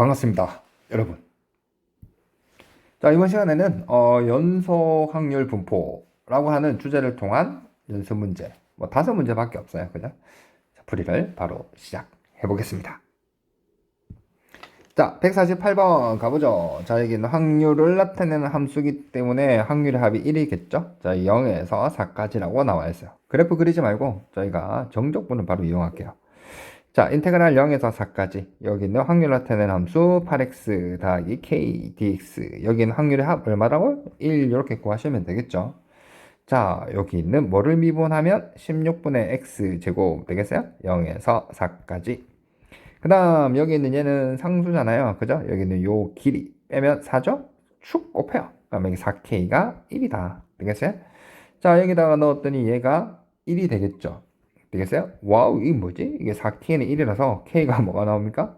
반갑습니다, 여러분. 자, 이번 시간에는 어, 연소 확률 분포라고 하는 주제를 통한 연습 문제, 뭐 다섯 문제밖에 없어요, 그죠? 자, 풀이를 바로 시작해 보겠습니다. 자, 148번 가보죠. 자, 여기는 확률을 나타내는 함수기 때문에 확률의 합이 1이겠죠? 자, 0에서 4까지라고 나와 있어요. 그래프 그리지 말고 저희가 정적분을 바로 이용할게요. 자, 인테그랄 0에서 4까지. 여기 있는 확률 나타내는 함수 8x 더하기 k dx. 여기 있는 확률의 합 얼마라고? 1 이렇게 구하시면 되겠죠. 자, 여기 있는 뭐를 미분하면 16분의 x 제곱 되겠어요? 0에서 4까지. 그 다음 여기 있는 얘는 상수잖아요. 그죠? 여기 있는 요 길이 빼면 4죠? 축 곱해요. 그럼 여기 4k가 1이다. 되겠어요? 자, 여기다가 넣었더니 얘가 1이 되겠죠? 되겠어요? 와우, 이게 뭐지? 이게 4k는 1이라서 k가 뭐가 나옵니까?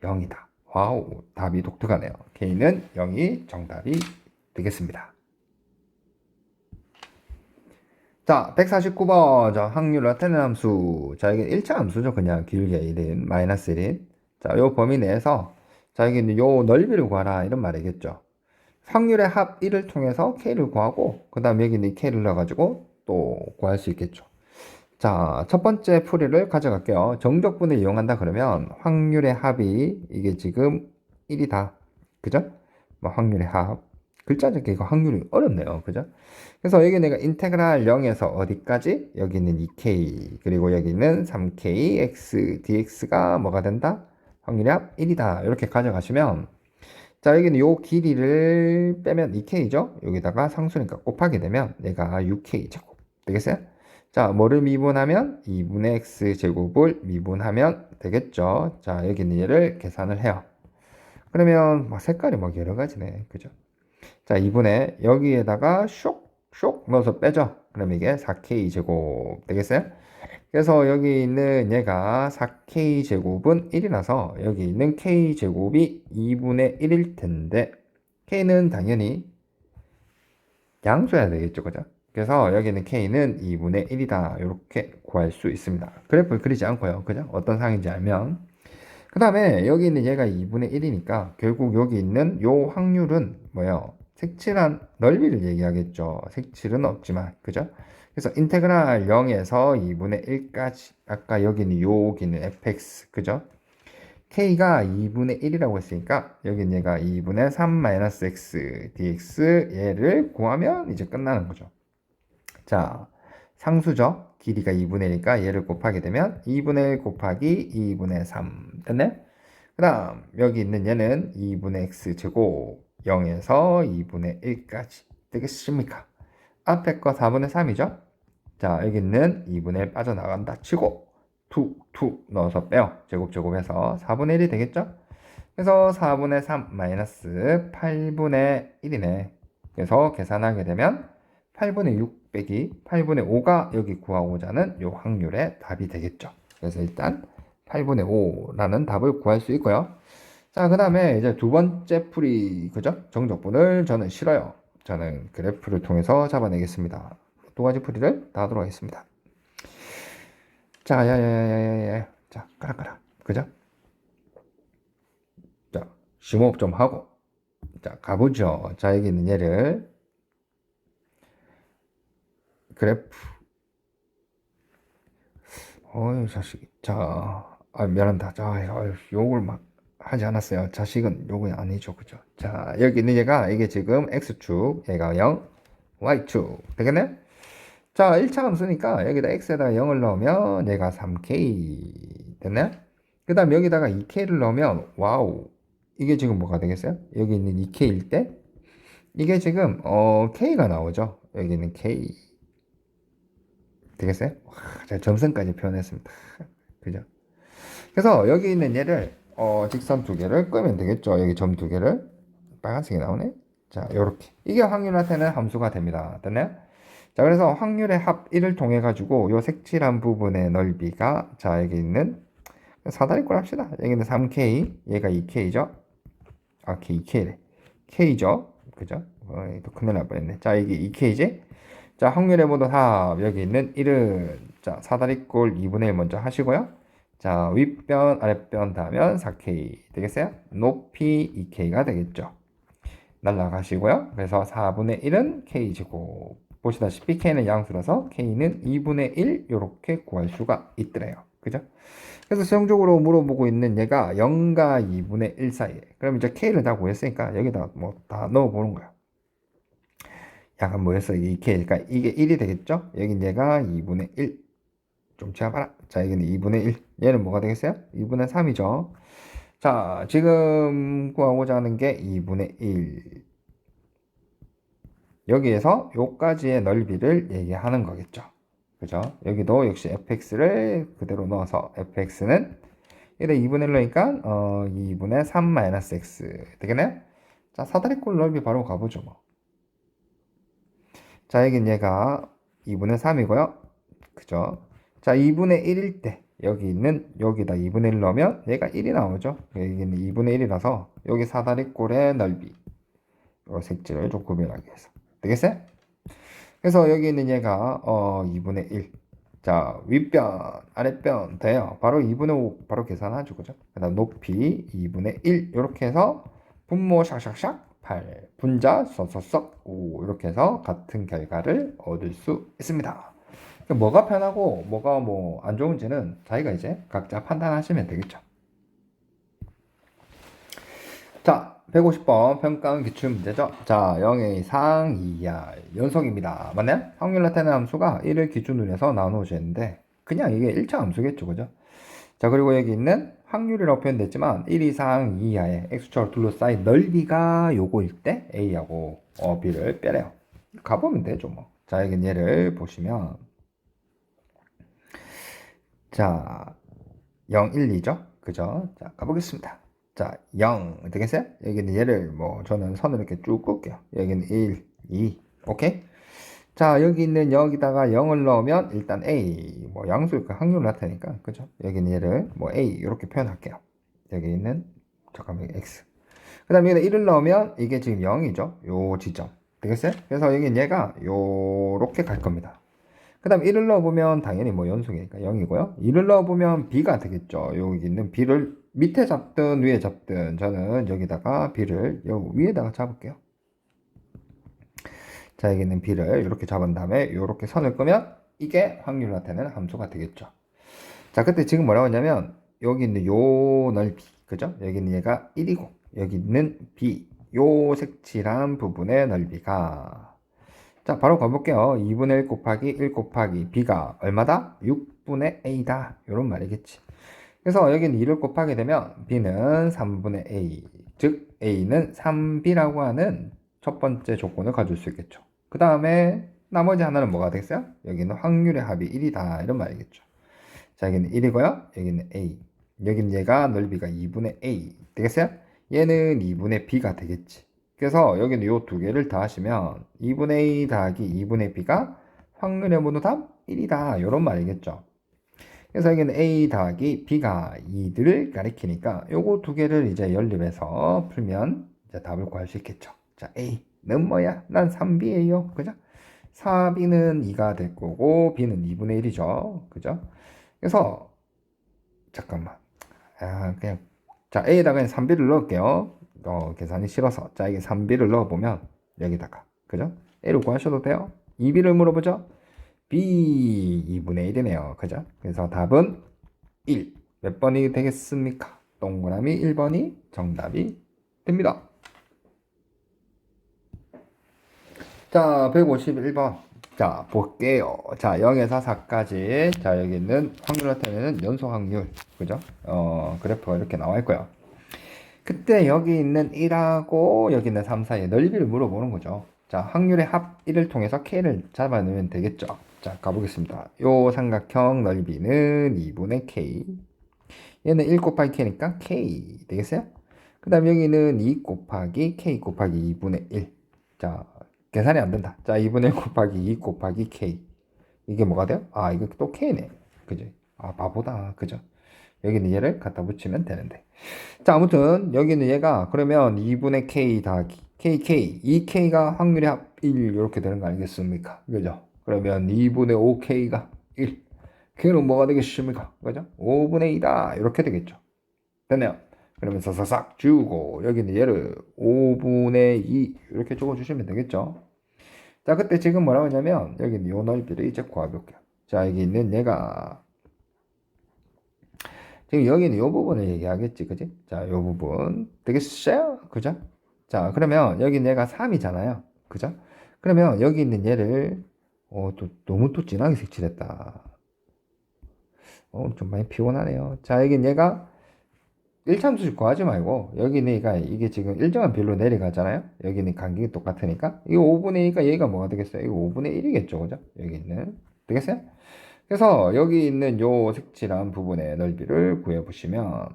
0이다. 와우, 답이 독특하네요. k는 0이 정답이 되겠습니다. 자, 149번. 자, 확률 나타내는 함수. 자, 이게 1차 함수죠. 그냥 길게 1인, 마이너스 1인. 자, 요 범위 내에서, 자, 여기 요 넓이를 구하라. 이런 말이겠죠. 확률의 합 1을 통해서 k를 구하고, 그 다음 여기 있는 k를 넣어가지고 또 구할 수 있겠죠. 자, 첫 번째 풀이를 가져갈게요. 정적분을 이용한다 그러면 확률의 합이 이게 지금 1이다. 그죠? 뭐 확률의 합. 글자 적기 이거 확률이 어렵네요. 그죠? 그래서 여기 내가 인테그랄 0에서 어디까지? 여기 있는 2k 그리고 여기 있는 3k x dx가 뭐가 된다? 확률의 합 1이다. 이렇게 가져가시면 자 여기는 요 길이를 빼면 2k죠? 여기다가 상수니까 곱하게 되면 얘가 6k 제곱 되겠어요? 자, 뭐를 미분하면 2분의 x 제곱을 미분하면 되겠죠. 자, 여기 있는 얘를 계산을 해요. 그러면 막 색깔이 막 여러 가지네. 그죠? 자, 2분의 여기에다가 쇽, 쇽 넣어서 빼죠. 그럼 이게 4k 제곱 되겠어요? 그래서 여기 있는 얘가 4k 제곱은 1이라서 여기 있는 k 제곱이 2분의 1일 텐데 k는 당연히 양수해야 되겠죠. 그죠? 그래서 여기는 k는 2분의 1이다. 이렇게 구할 수 있습니다. 그래프를 그리지 않고요. 그죠? 어떤 상인지 알면. 그 다음에 여기 있는 얘가 2분의 1이니까 결국 여기 있는 요 확률은 뭐예요? 색칠한 넓이를 얘기하겠죠. 색칠은 없지만. 그죠? 그래서 인테그랄 0에서 2분의 1까지. 아까 여기는 여기는 fx. 그죠? k가 2분의 1이라고 했으니까 여기는 얘가 2분의 3-x dx 얘를 구하면 이제 끝나는 거죠. 자, 상수죠. 길이가 2분의 1이니까 얘를 곱하게 되면 2분의 1 곱하기 2분의 3 됐네? 그 다음 여기 있는 얘는 2분의 x 제곱 0에서 2분의 1까지 되겠습니까? 앞에 거 4분의 3이죠? 자 여기 있는 2분의 1 빠져나간다 치고 2, 2 넣어서 빼요. 제곱 제곱해서 4분의 1이 되겠죠? 그래서 4분의 3 마이너스 8분의 1이네. 그래서 계산하게 되면 8분의 6 빼기 8분의 5가 여기 구하고자 하는 요 확률의 답이 되겠죠. 그래서 일단 8분의 5라는 답을 구할 수 있고요. 자, 그 다음에 이제 두 번째 풀이, 그죠? 정적분을 저는 싫어요. 저는 그래프를 통해서 잡아내겠습니다. 두 가지 풀이를 다 하도록 하겠습니다. 자, 야, 야, 야, 야, 야, 자, 까라, 까라. 그죠? 자, 심호흡 좀 하고. 자, 가보죠. 자, 여기 있는 얘를 그래프. 어이, 자식. 자, 아, 미안합니다. 자, 아유, 욕을 막 하지 않았어요. 자식은 욕은 아니죠. 그죠? 자, 여기 있는 얘가, 이게 지금 X축, 얘가 0, Y축. 되겠네? 자, 1차 함수니까 여기다 X에다가 0을 넣으면 얘가 3K. 됐네? 그 다음 여기다가 2K를 넣으면, 와우. 이게 지금 뭐가 되겠어요? 여기 있는 2K일 때, 이게 지금, 어, K가 나오죠. 여기는 K. 되겠어요? 와, 제가 점선까지 표현했습니다. 그죠? 그래서 여기 있는 얘를 어, 직선 두 개를 끄면 되겠죠. 여기 점 두 개를 빨간색이 나오네. 자, 요렇게 이게 확률 나타내는 함수가 됩니다. 됐나요? 자, 그래서 확률의 합 1을 통해 가지고 요 색칠한 부분의 넓이가 자, 여기 있는 사다리꼴 합시다. 여기는 3K, 얘가 2K죠. 아, K, 2K래. K죠. 그죠? 어, 또 큰일 날 뻔했네. 자, 이게 2K지? 자, 확률의 모든 합 여기 있는 1은 자, 사다리꼴 2분의 1 먼저 하시고요. 자, 윗변, 아랫변 다면 4K 되겠어요? 높이 2K가 되겠죠. 날라가시고요. 그래서 4분의 1은 K제곱. 보시다시피 K는 양수라서 K는 2분의 1 이렇게 구할 수가 있더래요. 그죠? 그래서 최종적으로 물어보고 있는 얘가 0과 2분의 1 사이에. 그럼 이제 K를 다 구했으니까 여기다 뭐 다 넣어보는 거야. 약간 뭐였어? 이게 2K. 그러니까 이게 1이 되겠죠? 여긴 얘가 2분의 1. 좀 지어봐라. 자, 여기는 2분의 1. 얘는 뭐가 되겠어요? 2분의 3이죠. 자, 지금 구하고자 하는 게 2분의 1. 여기에서 요까지의 넓이를 얘기하는 거겠죠. 그죠? 여기도 역시 fx를 그대로 넣어서 fx는 얘를 2분의 1로니까 어, 2분의 3 마이너스 x 되겠네요? 자, 사다리꼴 넓이 바로 가보죠 뭐. 자, 여긴 얘가 2분의 3이고요. 그죠? 자, 2분의 1일 때 여기 있는 여기다 2분의 1 넣으면 얘가 1이 나오죠. 여기는 2분의 1이라서 여기 사다리꼴의 넓이 요 색지를 좀 구별하기 위해서 되겠어요? 그래서 여기 있는 얘가 어 2분의 1. 자, 윗변, 아랫변 돼요. 바로 2분의 5 바로 계산하죠. 그죠? 그다음 높이 2분의 1 이렇게 해서 분모 샥샥샥 8 분자 썩썩썩 5 이렇게 해서 같은 결과를 얻을 수 있습니다. 그러니까 뭐가 편하고 뭐가 뭐 안 좋은지는 자기가 이제 각자 판단하시면 되겠죠. 자, 150번 평가원 기출 문제죠. 자, 0의 이상 2야 연속입니다. 맞나요? 확률 나타내는 함수가 1을 기준으로 해서 나누어지는데 그냥 이게 1차 함수겠죠. 그죠? 자, 그리고 여기 있는 확률이라고 표현됐지만 1 이상 2하의 x축으로 둘러싸인 넓이가 요거일 때 a하고 어, b를 빼래요. 가보면 되죠. 뭐. 자, 여기 얘를 보시면 자, 0, 1, 2죠? 그죠? 자, 가보겠습니다. 자, 0 되겠어요? 여기는 얘를 뭐 저는 선을 이렇게 쭉 긋게요. 여기는 1, 2, 오케이? 자, 여기 있는 여기다가 0을 넣으면 일단 A, 뭐 양수니까 확률 나타니까, 그죠? 여기는 얘를 뭐 A 이렇게 표현할게요. 여기 있는 잠깐만 X. 그 다음에 여기다 1을 넣으면 이게 지금 0이죠? 요 지점. 되겠어요? 그래서 여기는 얘가 요렇게 갈 겁니다. 그 다음 1을 넣어보면 당연히 뭐 연속이니까 0이고요. 2를 넣어보면 B가 되겠죠. 여기 있는 B를 밑에 잡든 위에 잡든 저는 여기다가 B를 여기 위에다가 잡을게요. 자, 여기 있는 B를 이렇게 잡은 다음에 이렇게 선을 끄면 이게 확률 나타내는 함수가 되겠죠. 자, 그때 지금 뭐라고 했냐면 여기 있는 요 넓이, 그죠? 여기 있는 얘가 1이고 여기 있는 B, 요 색칠한 부분의 넓이가 자, 바로 가볼게요. 2분의 1 곱하기 1 곱하기 b가 얼마다? 6분의 a다. 이런 말이겠지. 그래서 여기는 2를 곱하게 되면 b는 3분의 a, 즉 a는 3b라고 하는 첫 번째 조건을 가질 수 있겠죠. 그 다음에 나머지 하나는 뭐가 되겠어요? 여기는 확률의 합이 1이다. 이런 말이겠죠. 자, 여기는 1이고요. 여기는 a. 여기는 얘가 넓이가 2분의 a. 되겠어요? 얘는 2분의 b가 되겠지. 그래서 여기는 이두 개를 더하시면 2분의 a 더하기 2분의 b가 확률의 모두 답 1이다. 이런 말이겠죠. 그래서 여기는 a 더하기 b가 2를 가리키니까 요거 두 개를 이제 연립해서 풀면 이제 답을 구할 수 있겠죠. 자, a 는 뭐야? 난 3b예요. 그죠? 4b는 2가 될 거고 b는 2분의 1이죠. 그죠? 그래서 잠깐만. 아, 그냥 자, a에다가 그냥 3b를 넣을게요. 어, 계산이 싫어서 자 이게 3b를 넣어 보면 여기다가 그죠? a를 구하셔도 돼요 2b를 물어보죠 b 2분의 1이네요 그죠? 그래서 답은 1 몇 번이 되겠습니까? 동그라미 1번이 정답이 됩니다 자 151번 자 볼게요 자 0에서 4까지 자 여기 있는 확률 나타내는 연속 확률 그죠? 어 그래프가 이렇게 나와 있고요 그때 여기 있는 1하고 여기 있는 3 사이의 넓이를 물어보는 거죠. 자, 확률의 합 1을 통해서 K를 잡아내면 되겠죠. 자, 가보겠습니다. 요 삼각형 넓이는 2분의 K. 얘는 1 곱하기 K니까 K 되겠어요? 그 다음 여기는 2 곱하기 K 곱하기 2분의 1. 자, 계산이 안 된다. 자, 2분의 1 곱하기 2 곱하기 K. 이게 뭐가 돼요? 아, 이거 또 K네. 그지? 아, 바보다. 그죠? 여기는 얘를 갖다 붙이면 되는데. 자, 아무튼 여기는 얘가 그러면 2분의 k 더하기 kk, 2k가 확률의 합 1 이렇게 되는 거 아니겠습니까? 그죠? 그러면 2분의 5k가 1. K는 뭐가 되겠습니까? 그죠? 5분의 2다. 이렇게 되겠죠. 됐네요. 그러면서 싹싹 지우고 여기는 얘를 5분의 2 이렇게 적어주시면 되겠죠. 자, 그때 지금 뭐라고 하냐면 여기는 요 넓이를 이제 구해볼게요. 자, 여기 있는 얘가 지금 여기는 요 부분을 얘기하겠지, 그지? 자, 요 부분 되겠어요? 그죠? 자, 그러면 여기 얘가 3이잖아요. 그죠? 그러면 여기 있는 얘를 어, 또 너무 또 진하게 색칠했다. 어, 좀 많이 피곤하네요. 자, 여기 얘가 1참수씩 구하지 말고 얘가 이게 지금 일정한 비율로 내려가잖아요. 여기는 간격이 똑같으니까 이거 5분의 2가 얘가 뭐가 되겠어요? 이거 5분의 1이겠죠, 그죠? 여기 있는 되겠어요? 그래서 여기 있는 요 색칠한 부분의 넓이를 구해 보시면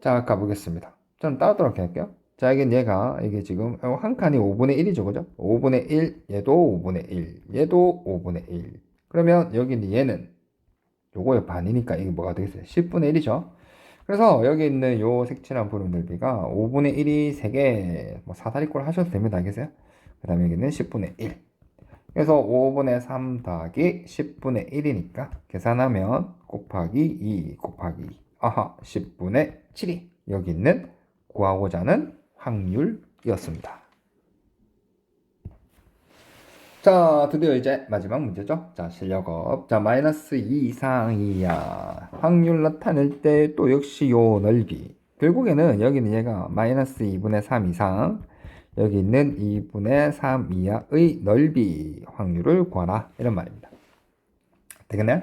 자 가보겠습니다. 좀 따르도록 할게요. 자, 이게 얘가 이게 지금 한 칸이 5분의 1이죠, 그죠? 5분의 1, 얘도 5분의 1, 얘도 5분의 1. 그러면 여기 있는 얘는 요거의 반이니까 이게 뭐가 되겠어요? 10분의 1이죠. 그래서 여기 있는 요 색칠한 부분 넓이가 5분의 1이 3개, 뭐 사다리꼴 하셔도 됩니다. 알겠어요? 그 다음에 여기는 10분의 1. 그래서 5분의 3 더하기 10분의 1이니까 계산하면 곱하기 2 곱하기 2. 아하, 10분의 7이 여기 있는 구하고자 하는 확률이었습니다. 자, 드디어 이제 마지막 문제죠. 자, 실력업. 자, 마이너스 2 이상이야. 확률 나타낼 때 또 역시 요 넓이. 결국에는 여기는 얘가 마이너스 2분의 3 이상, 여기 있는 2분의 3 이하의 넓이 확률을 구하라. 이런 말입니다. 되겠나요?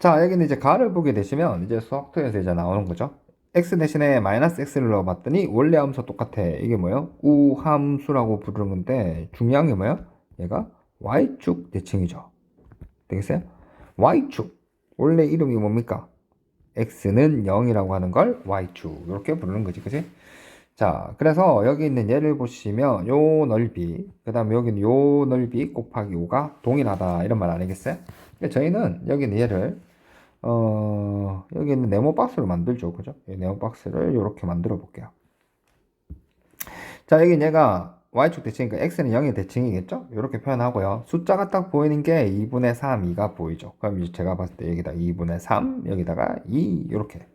자, 여기는 이제 가를 보게 되시면 이제 수학토에서 이제 나오는 거죠. x 대신에 마이너스 x를 넣어봤더니 원래 함수 똑같아. 이게 뭐예요? 우함수라고 부르는 건데 중요한 게 뭐예요? 얘가 y축 대칭이죠. 되겠어요? y축. 원래 이름이 뭡니까? x는 0이라고 하는 걸 y축. 이렇게 부르는 거지. 그지? 자, 그래서 여기 있는 얘를 보시면 요 넓이, 그 다음에 여기는 요 넓이 곱하기 5가 동일하다. 이런 말 아니겠어요? 저희는 여기 있는 얘를 어, 여기 있는 네모 박스로 만들죠. 그죠? 이 네모 박스를 이렇게 만들어 볼게요. 자, 여기 얘가 y축 대칭이니까 x는 0의 대칭이겠죠? 이렇게 표현하고요. 숫자가 딱 보이는 게 2분의 3, 2가 보이죠. 그럼 이제 제가 봤을 때 여기다 2분의 3, 여기다가 2 이렇게.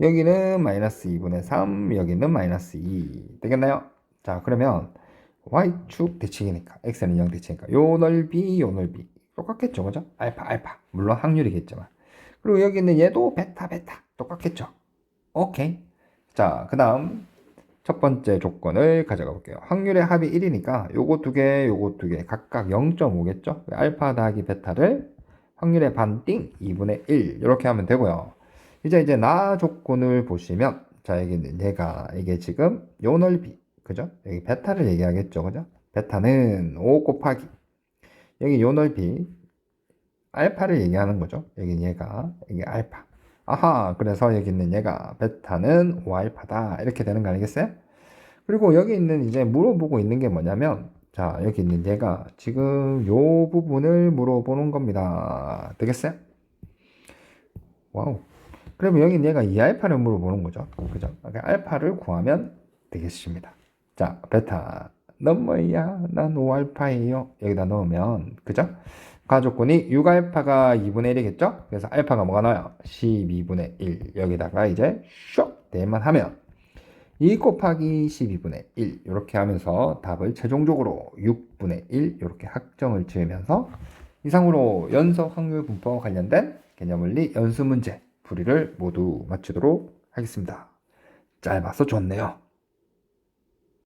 여기는 마이너스 2분의 3, 여기는 마이너스 2 되겠나요? 자, 그러면 y축 대칭이니까 x는 0 대칭이니까 요 넓이, 요 넓이 똑같겠죠, 그죠? 알파, 알파. 물론 확률이겠지만. 그리고 여기 있는 얘도 베타, 베타 똑같겠죠? 오케이. 자, 그 다음 첫 번째 조건을 가져가 볼게요. 확률의 합이 1이니까 요거 두 개, 요거 두 개 각각 0.5겠죠? 알파 더하기 베타를 확률의 반 띵 2분의 1 이렇게 하면 되고요. 이제 이제 나 조건을 보시면 자 여기 있는 얘가 이게 지금 요 넓이 그죠? 여기 베타를 얘기하겠죠, 그죠? 베타는 5 곱하기 여기 요 넓이 알파를 얘기하는 거죠. 여기 얘가 이게 알파. 아하, 그래서 여기 있는 얘가 베타는 5알파다. 이렇게 되는 거 아니겠어요? 그리고 여기 있는 이제 물어보고 있는 게 뭐냐면, 자, 여기 있는 얘가 지금 요 부분을 물어보는 겁니다. 되겠어요? 와우. 그러면 여기 얘가 2알파를 물어보는 거죠. 그죠? 알파를 구하면 되겠습니다. 자, 베타. 넌 뭐야? 난 5알파예요. 여기다 넣으면, 그죠? 가조건이 6 알파가 2분의 1이겠죠? 그래서 알파가 뭐가 나와요? 12분의 1. 여기다가 이제 쇽 대만 하면 2 곱하기 12분의 1 이렇게 하면서 답을 최종적으로 6분의 1 이렇게 확정을 지으면서 이상으로 연속 확률 분포와 관련된 개념원리 연수 문제 풀이를 모두 마치도록 하겠습니다. 짧아서 좋네요.